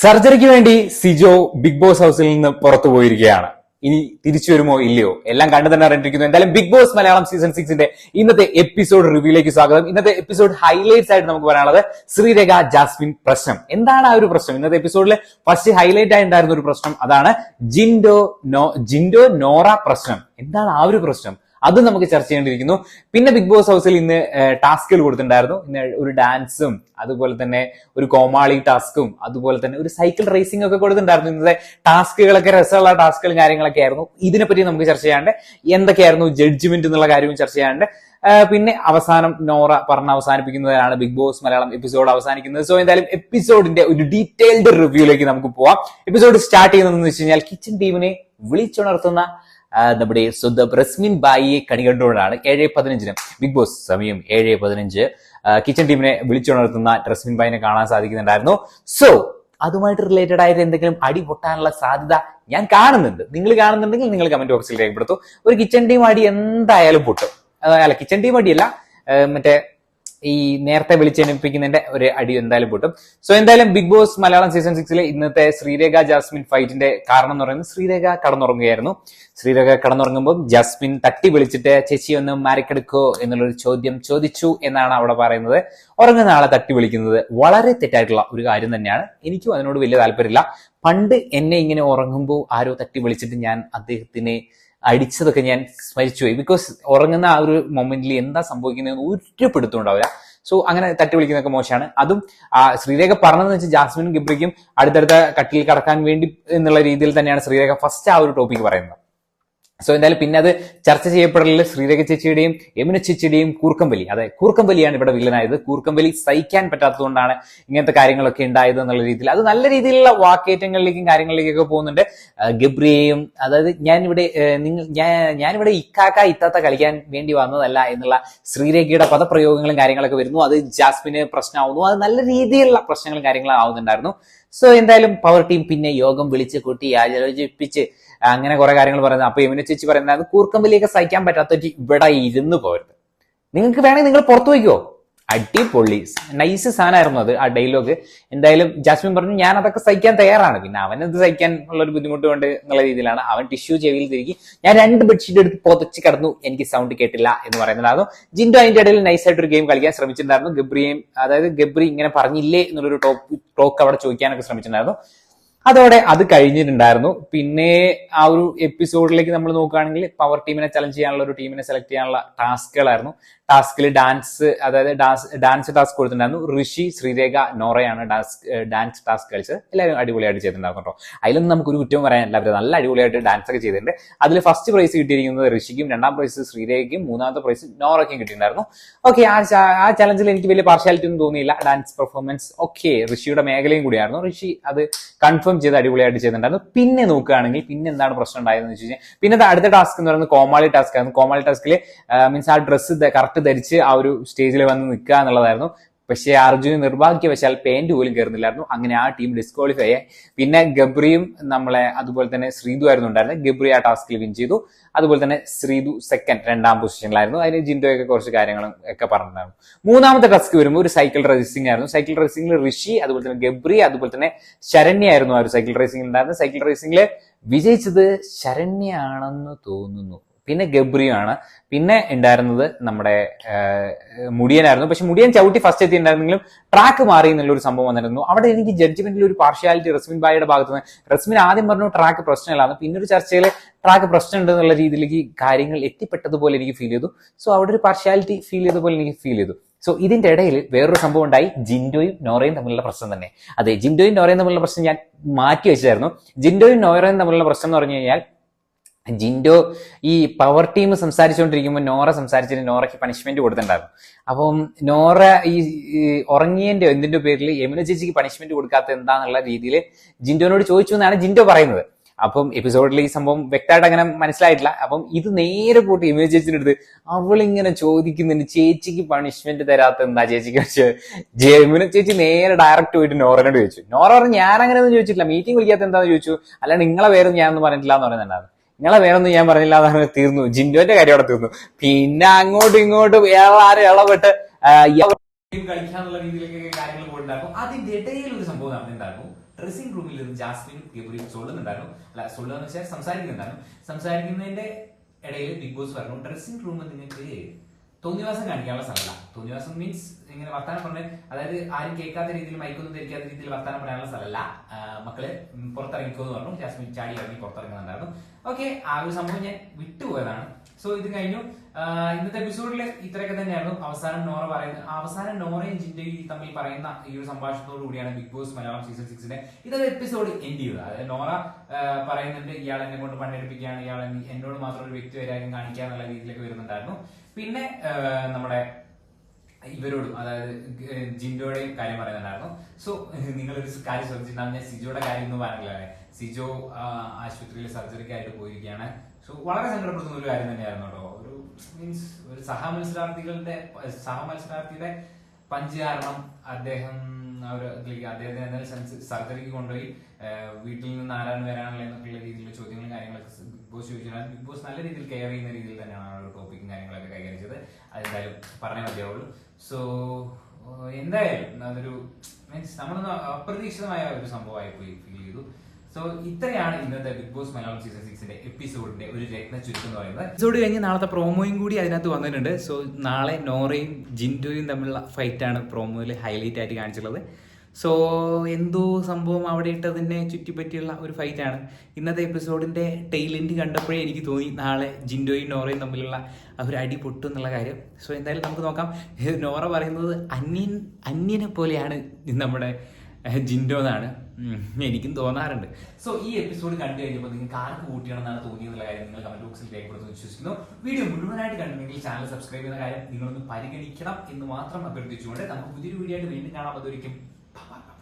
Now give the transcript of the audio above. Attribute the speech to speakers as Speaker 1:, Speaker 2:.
Speaker 1: സർജറിക്ക് വേണ്ടി Sijo big boss ഹൗസിൽ നിന്ന് പുറത്തു പോയിരിക്കുകയാണ്. ഇനി തിരിച്ചു വരുമോ ഇല്ലയോ? എല്ലാം കണ്ടു തന്നെ അറിഞ്ഞിരിക്കുന്നു. എന്തായാലും ബിഗ് ബോസ് മലയാളം സീസൺ സിക്സിന്റെ ഇന്നത്തെ എപ്പിസോഡ് റിവ്യൂലേക്ക് സ്വാഗതം. ഇന്നത്തെ എപ്പിസോഡ് ഹൈലൈറ്റ്സ് ആയിട്ട് നമുക്ക് പറയാനുള്ളത് ശ്രീരേഖ ജാസ്മിൻ പ്രശ്നം. എന്താണ് ആ ഒരു പ്രശ്നം? ഇന്നത്തെ എപ്പിസോഡിലെ ഫസ്റ്റ് ഹൈലൈറ്റ് ആയി ഉണ്ടായിരുന്ന ഒരു പ്രശ്നം അതാണ് ജിൻഡോ നോ ജിൻഡോ നോറ പ്രശ്നം. എന്താണ് ആ ഒരു പ്രശ്നം? അത് നമുക്ക് ചർച്ച ചെയ്യേണ്ടിയിരിക്കുന്നു. പിന്നെ ബിഗ് ബോസ് ഹൗസിൽ ഇന്ന് ടാസ്കുകൾ കൊടുത്തിട്ടുണ്ടായിരുന്നു. ഇന്ന് ഒരു ഡാൻസും അതുപോലെ തന്നെ ഒരു കോമാളി ടാസ്കും അതുപോലെ തന്നെ ഒരു സൈക്കിൾ റേസിംഗ് ഒക്കെ കൊടുത്തിട്ടുണ്ടായിരുന്നു. ഇന്നത്തെ ടാസ്കുകളൊക്കെ രസമുള്ള ടാസ്കുകളും കാര്യങ്ങളൊക്കെ ആയിരുന്നു. ഇതിനെപ്പറ്റി നമുക്ക് ചർച്ച ചെയ്യാണ്ട് എന്തൊക്കെയായിരുന്നു ജഡ്ജ്മെന്റ് എന്നുള്ള കാര്യവും ചർച്ച ചെയ്യാണ്ട്. പിന്നെ അവസാനം നോറ പറഞ്ഞ് അവസാനിപ്പിക്കുന്നതാണ് ബിഗ് ബോസ് മലയാളം എപ്പിസോഡ് അവസാനിക്കുന്നത്. സോ എന്തായാലും എപ്പിസോഡിന്റെ ഒരു ഡീറ്റെയിൽഡ് റിവ്യൂലേക്ക് നമുക്ക് പോവാം. എപ്പിസോഡ് സ്റ്റാർട്ട് ചെയ്യുന്നതെന്ന് വെച്ച് കഴിഞ്ഞാൽ കിച്ചൺ ടീമിനെ വിളിച്ചുണർത്തുന്ന നമ്മുടെ സ്വന്തം റസ്മിൻ ബായിയെ കണികണ്ടുകൊണ്ടാണ് ഏഴ് പതിനഞ്ചിന് ബിഗ് ബോസ് സമയം ഏഴ് പതിനഞ്ച്. കിച്ചൺ ടീമിനെ വിളിച്ചുണർത്തുന്ന റസ്മിൻ ബായിനെ കാണാൻ സാധിക്കുന്നുണ്ടായിരുന്നു. സോ അതുമായിട്ട് റിലേറ്റഡ് ആയിട്ട് എന്തെങ്കിലും അടി പൊട്ടാനുള്ള സാധ്യത ഞാൻ കാണുന്നുണ്ട്. നിങ്ങൾ കാണുന്നുണ്ടെങ്കിൽ നിങ്ങൾ കമന്റ് ബോക്സിൽ രേഖപ്പെടുത്തും. ഒരു കിച്ചൺ ടീം അടി എന്തായാലും പൊട്ടും. അല്ല കിച്ചൺ ടീം അടിയല്ല. മറ്റേ ഈ നേരത്തെ വിളിച്ചെണിപ്പിക്കുന്നതിന്റെ ഒരു അടി എന്തായാലും പൊട്ടും. സോ എന്തായാലും ബിഗ് ബോസ് മലയാളം സീസൺ സിക്സിലെ ഇന്നത്തെ ശ്രീരേഖ ജാസ്മിൻ ഫൈറ്റിന്റെ കാരണം എന്ന് പറയുന്നത് ശ്രീരേഖ കടന്നുറങ്ങുകയായിരുന്നു. ശ്രീരേഖ കടന്നുറങ്ങുമ്പോൾ ജാസ്മിൻ തട്ടി വിളിച്ചിട്ട് ചേച്ചി ഒന്ന് മാറിക്കെടുക്കോ എന്നുള്ളൊരു ചോദ്യം ചോദിച്ചു എന്നാണ് അവിടെ പറയുന്നത്. ഉറങ്ങുന്ന ആളെ തട്ടി വിളിക്കുന്നത് വളരെ തെറ്റായിട്ടുള്ള ഒരു കാര്യം തന്നെയാണ്. എനിക്കും അതിനോട് വലിയ താല്പര്യമില്ല. പണ്ട് എന്നെ ഇങ്ങനെ ഉറങ്ങുമ്പോൾ ആരോ തട്ടി വിളിച്ചിട്ട് ഞാൻ അദ്ദേഹത്തിനെ അടിച്ചതൊക്കെ ഞാൻ സ്മരിച്ചുപോയി ബിക്കോസ് ഉറങ്ങുന്ന ആ ഒരു മൊമെന്റിൽ എന്താ സംഭവിക്കുന്നതെന്ന് ഒരു പിടുത്തം സോ അങ്ങനെ തട്ടി വിളിക്കുന്നതൊക്കെ മോശമാണ്. അതും ആ ശ്രീരേഖ പറഞ്ഞതെന്ന് വെച്ചാൽ ജാസ്മിനും ഗിബ്രിക്കും അടുത്തടുത്ത കട്ടിൽ കടക്കാൻ വേണ്ടി എന്നുള്ള രീതിയിൽ തന്നെയാണ് ശ്രീരേഖ ഫസ്റ്റ് ആ ഒരു ടോപ്പിക് പറയുന്നത്. സോ എന്തായാലും പിന്നെ അത് ചർച്ച ചെയ്യപ്പെടലിൽ ശ്രീരേഖ ചേച്ചിയുടെയും യമുന ചേച്ചിയുടെയും കൂർക്കമ്പലി അതെ കൂർക്കമ്പലിയാണ് ഇവിടെ വില്ലനായത്. കൂർക്കമ്പലി സഹിക്കാൻ പറ്റാത്തതുകൊണ്ടാണ് ഇങ്ങനത്തെ കാര്യങ്ങളൊക്കെ ഉണ്ടായത് എന്നുള്ള രീതിയിൽ. അത് നല്ല രീതിയിലുള്ള വാക്കേറ്റങ്ങളിലേക്കും കാര്യങ്ങളിലേക്കൊക്കെ പോകുന്നുണ്ട്. ഗബ്രിയെയും അതായത് ഞാനിവിടെ നിങ്ങൾ ഞാൻ ഞാനിവിടെ ഇക്കാക്ക ഇത്താത്ത കളിക്കാൻ വേണ്ടി വന്നതല്ല എന്നുള്ള ശ്രീരേഖയുടെ പദപ്രയോഗങ്ങളും കാര്യങ്ങളൊക്കെ വരുന്നു. അത് ജാസ്മിന് പ്രശ്നമാവുന്നു. അത് നല്ല രീതിയിലുള്ള പ്രശ്നങ്ങളും കാര്യങ്ങളും ആവുന്നുണ്ടായിരുന്നു. സോ എന്തായാലും പവർ ടീം പിന്നെ യോഗം വിളിച്ച് കൂട്ടി ആലോചിപ്പിച്ച് അങ്ങനെ കുറെ കാര്യങ്ങൾ പറയുന്നത് അപ്പൊ യമുന ചേച്ചി പറയുന്നത് കൂർക്കമ്പലിയൊക്കെ സഹിക്കാൻ പറ്റാത്തവർക്ക് ഇവിടെ ഇരുന്ന് പോരുത്. നിങ്ങൾക്ക് വേണമെങ്കിൽ നിങ്ങൾ പുറത്തു വയ്ക്കോ അടിപൊളി. നൈസ് സാധനമായിരുന്നു അത് ആ ഡയലോഗ് എന്തായാലും ജാസ്മിൻ പറഞ്ഞു ഞാൻ അതൊക്കെ സഹിക്കാൻ തയ്യാറാണ്. പിന്നെ അവൻ ഇത് സഹിക്കാൻ ഉള്ള ഒരു ബുദ്ധിമുട്ട് കൊണ്ട് എന്നുള്ള രീതിയിലാണ് അവൻ ടിഷ്യൂ ചെവിയിൽ തിരികെ. ഞാൻ രണ്ട് ബെഡ്ഷീറ്റ് എടുത്ത് പൊതച്ച് കിടന്നു. എനിക്ക് സൗണ്ട് കേട്ടില്ല എന്ന് പറയുന്നുണ്ടായിരുന്നു. ജിൻഡോ അതിന്റെ ഇടയിൽ നൈസായിട്ടൊരു ഗെയിം കളിക്കാൻ ശ്രമിച്ചിട്ടുണ്ടായിരുന്നു. ഗബ്രിയും അതായത് ഗബ്രി ഇങ്ങനെ പറഞ്ഞില്ലേ എന്നുള്ളൊരു ടോപ്പ് ടോക്ക് അവിടെ ചോദിക്കാനൊക്കെ ശ്രമിച്ചിട്ടുണ്ടായിരുന്നു. അതോടെ അത് കഴിഞ്ഞിട്ടുണ്ടായിരുന്നു. പിന്നെ ആ ഒരു എപ്പിസോഡിലേക്ക് നമ്മൾ നോക്കുകയാണെങ്കിൽ പവർ ടീമിനെ ചലഞ്ച് ചെയ്യാനുള്ള ഒരു ടീമിനെ സെലക്ട് ചെയ്യാനുള്ള ടാസ്കുകളായിരുന്നു ടാസ്കിൽ ഡാൻസ് അതായത് ഡാൻസ് ഡാൻസ് ടാസ്ക് കൊടുത്തിട്ടുണ്ടായിരുന്നു. ഋഷി ശ്രീരേഖ നോറയാണ് ഡാൻസ് ഡാൻസ് ടാസ്ക് കളിച്ചത്. എല്ലാവരും അടിപൊളിയായിട്ട് ചെയ്തിട്ടുണ്ടായിരുന്നു കേട്ടോ. അതിലൊന്നും നമുക്ക് ഒരു കുറ്റവും പറയാനില്ല അവർ നല്ല അടിപൊളിയായിട്ട് ഡാൻസ് ഒക്കെ ചെയ്തിട്ടുണ്ട്. അതിൽ ഫസ്റ്റ് പ്രൈസ് കിട്ടിയിരിക്കുന്നത് ഋഷിക്കും രണ്ടാം പ്രൈസ് ശ്രീരേഖയ്ക്കും മൂന്നാമത്തെ പ്രൈസ് നോറയ്ക്കും കിട്ടിയിട്ടുണ്ടായിരുന്നു. ഓക്കെ ആ ചലഞ്ചിൽ എനിക്ക് വലിയ പാർഷ്യാലിറ്റി ഒന്നും തോന്നിയില്ല. ഡാൻസ് പെർഫോമൻസ് ഓക്കെ ഋഷിയുടെ മേഖലയും കൂടിയായിരുന്നു. ഋഷി അത് കൺഫേം ചെയ്ത് അടിപൊളിയായിട്ട് ചെയ്തിട്ടുണ്ടായിരുന്നു. പിന്നെ നോക്കുകയാണെങ്കിൽ പിന്നെ എന്താണ് പ്രശ്നം ഉണ്ടായതെന്ന് വെച്ച് കഴിഞ്ഞാൽ പിന്നെ അടുത്ത ടാസ്ക് എന്ന് പറയുന്നത് കോമാളി ടാസ്ക് ആയിരുന്നു. കോമാളി ടാസ്കിൽ മീൻസ് ആ ഡ്രസ്സ് കറക്റ്റ് ധരിച്ച് ആ ഒരു സ്റ്റേജിൽ വന്ന് നിൽക്കുക എന്നുള്ളതായിരുന്നു. പക്ഷേ അർജുന് നിർഭാഗ്യവശാൽ പെയിന്റ് പോലും കയറുന്നില്ലായിരുന്നു. അങ്ങനെ ആ ടീം ഡിസ്ക്വാളിഫൈ ആയി. പിന്നെ ഗബ്രിയും നമ്മളെ അതുപോലെ തന്നെ ശ്രീതു ആയിരുന്നു ഉണ്ടായിരുന്നത്. ഗബ്രി ആ ടാസ്കിൽ വിൻ ചെയ്തു. അതുപോലെ തന്നെ ശ്രീതു സെക്കൻഡ് രണ്ടാം പൊസിഷനിലായിരുന്നു അതിന് ജിൻഡോയൊക്കെ കുറച്ച് കാര്യങ്ങളും ഒക്കെ പറഞ്ഞിട്ടുണ്ടായിരുന്നു. മൂന്നാമത്തെ ടാസ്ക് വരുമ്പോൾ ഒരു സൈക്കിൾ റേസിംഗ് ആയിരുന്നു. സൈക്കിൾ റേസിംഗിൽ ഋഷി അതുപോലെ തന്നെ ഗബ്രി അതുപോലെ തന്നെ ശരണ്യ ആയിരുന്നു ആ ഒരു സൈക്കിൾ റേസിംഗിൽ ഉണ്ടായിരുന്നത്. സൈക്കിൾ റേസിംഗിൽ വിജയിച്ചത് ശരണ്യാണെന്ന് തോന്നുന്നു. പിന്നെ ഗബ്രിയാണ്. പിന്നെ ഉണ്ടായിരുന്നത് നമ്മുടെ മുടിയനായിരുന്നു. പക്ഷെ മുടിയൻ ചവിട്ടി ഫസ്റ്റ് എത്തിയിട്ടുണ്ടായിരുന്നെങ്കിലും ട്രാക്ക് മാറി എന്നുള്ളൊരു സംഭവം വന്നിരുന്നു. അവിടെ എനിക്ക് ജഡ്ജ്മെന്റിൽ ഒരു പാർഷ്യാലിറ്റി റസ്മിൻ ബായിയുടെ ഭാഗത്ത് നിന്ന് റസ്മിൻ ആദ്യം പറഞ്ഞു ട്രാക്ക് പ്രശ്നമില്ലാന്ന് പിന്നെ ഒരു ചർച്ചയിൽ ട്രാക്ക് പ്രശ്നമുണ്ട് എന്നുള്ള രീതിയിലേക്ക് കാര്യങ്ങൾ എത്തിപ്പെട്ടതുപോലെ എനിക്ക് ഫീൽ ചെയ്തു. സോ അവിടെ ഒരു പാർഷ്യാലിറ്റി ഫീൽ ചെയ്തതുപോലെ എനിക്ക് ഫീൽ ചെയ്തു. സോ ഇതിന്റെ ഇടയിൽ വേറൊരു സംഭവം ഉണ്ടായി. ജിൻഡോയും നോറയും തമ്മിലുള്ള പ്രശ്നം തന്നെ. അതെ ജിൻഡോയും നോറയും തമ്മിലുള്ള പ്രശ്നം ഞാൻ മാറ്റി വെച്ചായിരുന്നു ജിൻഡോയും നോറയും തമ്മിലുള്ള പ്രശ്നം എന്ന് പറഞ്ഞു കഴിഞ്ഞാൽ ജിൻഡോ ഈ പവർ ടീം സംസാരിച്ചുകൊണ്ടിരിക്കുമ്പോൾ നോറ സംസാരിച്ചിട്ട് നോറയ്ക്ക് പണിഷ്മെന്റ് കൊടുത്തിട്ടുണ്ടായിരുന്നു. അപ്പം നോറ ഈ ഉറങ്ങിയതിന്റെ എന്തിന്റെ പേരിൽ യമുന ചേച്ചിക്ക് പണിഷ്മെന്റ് കൊടുക്കാത്ത എന്താന്നുള്ള രീതിയിൽ ജിൻഡോനോട് ചോദിച്ചു എന്നാണ് ജിൻഡോ പറയുന്നത്. അപ്പം എപ്പിസോഡിൽ ഈ സംഭവം വ്യക്തമായിട്ട് അങ്ങനെ മനസ്സിലായിട്ടില്ല. അപ്പം ഇത് നേരെ പോട്ട് യമുന ചേച്ചിയുടെ അടുത്ത് അവളിങ്ങനെ ചോദിക്കുന്നുണ്ട് ചേച്ചിക്ക് പണിഷ്മെന്റ് തരാത്ത എന്താ ചേച്ചിക്ക്? യമുന ചേച്ചി നേരെ ഡയറക്റ്റ് പോയിട്ട് നോറനോട് ചോദിച്ചു. നോറ പറഞ്ഞു ഞാൻ അങ്ങനെ ഒന്നും ചോദിച്ചിട്ടില്ല. മീറ്റിംഗ് വിളിക്കാത്ത എന്താന്ന് ചോദിച്ചു? അല്ലാണ്ട് നിങ്ങളെ പേരൊന്നും ഞാനൊന്നും പറഞ്ഞിട്ടില്ല എന്ന് പറയുന്നുണ്ടായിരുന്നു. നിങ്ങളെ വേറൊന്നും ഞാൻ പറഞ്ഞില്ല അതാണ് തീർന്നു. ജിൻഡോന്റെ കാര്യം അവിടെ തീർന്നു. പിന്നെ അങ്ങോട്ടും ഇങ്ങോട്ടും വേറെ ഇളപെട്ട് കളിക്കാന്നുള്ള രീതിയിലേക്കൊക്കെ കാര്യങ്ങൾ പോയിട്ടുണ്ടാക്കും അതിന്റെ ഇടയിൽ ഒരു സംഭവം നടന്നിട്ടുണ്ടായിരുന്നു. ഡ്രസ്സിംഗ് റൂമിൽ നിന്ന് ജാസ്മിൻ ഗബ്രി സൊള്ളുന്നുണ്ടായിരുന്നു അല്ല സൊള്ളുക എന്ന് വെച്ചാൽ സംസാരിക്കുന്നുണ്ടായിരുന്നു. സംസാരിക്കുന്നതിന്റെ ഇടയിൽ ബിഗ് ബോസ് പറഞ്ഞു ഡ്രസ്സിംഗ് റൂമിൽ നിങ്ങൾക്ക് തോന്നിവാസം കാണിക്കാനുള്ള സ്ഥലമല്ല. തോന്നിവാസം മീൻസ് ഇങ്ങനെ വർത്താനം പറഞ്ഞ് അതായത് ആരും കേൾക്കാത്ത രീതിയിൽ മൈക്കൊന്നും ധരിക്കാത്ത രീതിയിൽ വർത്താനം പറയാനുള്ള സ്ഥലമല്ല. മക്കൾ പുറത്തിറങ്ങിക്കോ എന്ന് പറഞ്ഞു. ജാസ്മിൻ ചാടി ഇറങ്ങി പുറത്തിറങ്ങുന്നുണ്ടായിരുന്നു. ഓക്കെ ആ ഒരു സംഭവം ഞാൻ വിട്ടുപോയതാണ്. സോ ഇത് കഴിഞ്ഞു. ഇന്നത്തെ എപ്പിസോഡിൽ ഇത്രയൊക്കെ തന്നെയായിരുന്നു. അവസാനം നോറ പറയുന്നത് അവസാനം നോറയും ജിൻഡയും തമ്മിൽ പറയുന്ന ഈ ഒരു സംഭാഷണത്തോടു കൂടിയാണ് ബിഗ് ബോസ് മലയാളം സീസൺ സിക്സിന്റെ ഇതൊരു എപ്പിസോഡ് എൻഡ് ചെയ്തത്. അതായത് നോറ പറയുന്നുണ്ട് ഇയാൾ എന്നെ കൊണ്ട് പണിയെടുപ്പിക്കുകയാണ്. ഇയാൾ എന്നോട് മാത്രം ഒരു വ്യക്തി വരാനും കാണിക്കുക എന്നുള്ള രീതിയിലേക്ക് വരുന്നുണ്ടായിരുന്നു. പിന്നെ നമ്മുടെ ഇവരോടും അതായത് ജിൻഡോയുടെയും കാര്യം പറയുന്നുണ്ടായിരുന്നു. സോ ഒരു കാര്യം ശ്രദ്ധിച്ചിട്ടുണ്ടാകും ഞാൻ സിജോയുടെ കാര്യം ഒന്നും പറഞ്ഞില്ല സിജോ ആശുപത്രിയിൽ സർജറിക്കായിട്ട് പോയിരിക്കുകയാണ്. സോ വളരെ സങ്കടപ്പെടുത്തുന്ന ഒരു കാര്യം തന്നെയായിരുന്നു കേട്ടോ. ഒരു മീൻസ് ഒരു സഹമത്സരാർത്ഥികളുടെ സഹമത്സരാർത്ഥിയുടെ പഞ്ച് കാരണം അദ്ദേഹം ഒരു അദ്ദേഹത്തെ എന്തായാലും സർജറിക്ക് കൊണ്ടുപോയി വീട്ടിൽ നിന്ന് ആരാണ് വരാനുള്ള എന്നൊക്കെയുള്ള രീതിയിലുള്ള ചോദ്യങ്ങളും കാര്യങ്ങളൊക്കെ ബിഗ് ബോസ് ചോദിച്ചാൽ ബിഗ് ബോസ് നല്ല രീതിയിൽ കെയർ ചെയ്യുന്ന രീതിയിൽ തന്നെയാണ് ടോപ്പിക്കും കാര്യങ്ങളൊക്കെ കൈകാര്യം അതെന്തായാലും പറഞ്ഞേ മതിയാവുള്ളൂ. സോ എന്തായാലും അതൊരു മീൻസ് നമ്മളൊന്ന് അപ്രതീക്ഷിതമായ ഒരു സംഭവമായി പോയി ഫീൽ ചെയ്തു. സോ ഇത്രയാണ് ഇന്നത്തെ ബിഗ് ബോസ് മലയാളം സീസൺ സിക്സിന്റെ എപ്പിസോഡിന്റെ ഒരു രത്ന ചുരുക്കം എന്ന് പറയുന്നത്. എപ്പിസോഡ് കഴിഞ്ഞ് നാളത്തെ പ്രോമോയും കൂടി അതിനകത്ത് വന്നിട്ടുണ്ട്. സോ നാളെ നോറയും ജിൻഡോയും തമ്മിലുള്ള ഫൈറ്റാണ് പ്രോമോയിൽ ഹൈലൈറ്റ് ആയിട്ട് കാണിച്ചിട്ടുള്ളത്. സോ എന്തോ സംഭവം അവിടെ ഇട്ടതിനെ ചുറ്റിപ്പറ്റിയുള്ള ഒരു ഫൈറ്റാണ് ഇന്നത്തെ എപ്പിസോഡിന്റെ ടെയിലെൻഡ് കണ്ടപ്പോഴേ എനിക്ക് തോന്നി നാളെ ജിൻഡോയും നോറയും തമ്മിലുള്ള ഒരു അടി പൊട്ടും എന്നുള്ള കാര്യം. സോ എന്തായാലും നമുക്ക് നോക്കാം. നോറ പറയുന്നത് അന്യൻ അന്യനെ പോലെയാണ് നമ്മുടെ ജിൻഡോ എന്നാണ്. എനിക്കും തോന്നാറുണ്ട്. സോ ഈ എപ്പിസോഡ് കണ്ടു കഴിഞ്ഞപ്പോൾ നിങ്ങൾക്ക് ആർക്ക് കൂട്ടിയാണെന്നാണ് തോന്നിയെന്നുള്ള കാര്യം നിങ്ങൾ കമന്റ് ബോക്സിൽ രേഖപ്പെടുത്തുന്നു വിശ്വസിക്കുന്നു. വീഡിയോ മുഴുവനായിട്ട് കണ്ടിട്ടുണ്ടെങ്കിൽ ചാനൽ സബ്സ്ക്രൈബ് ചെയ്യുന്ന കാര്യം നിങ്ങളൊന്ന് പരിഗണിക്കണം എന്ന് മാത്രം അഭ്യർത്ഥിച്ചുകൊണ്ട് നമുക്ക് പുതിയൊരു വീഡിയോ ആയിട്ട് വീണ്ടും കാണാൻ power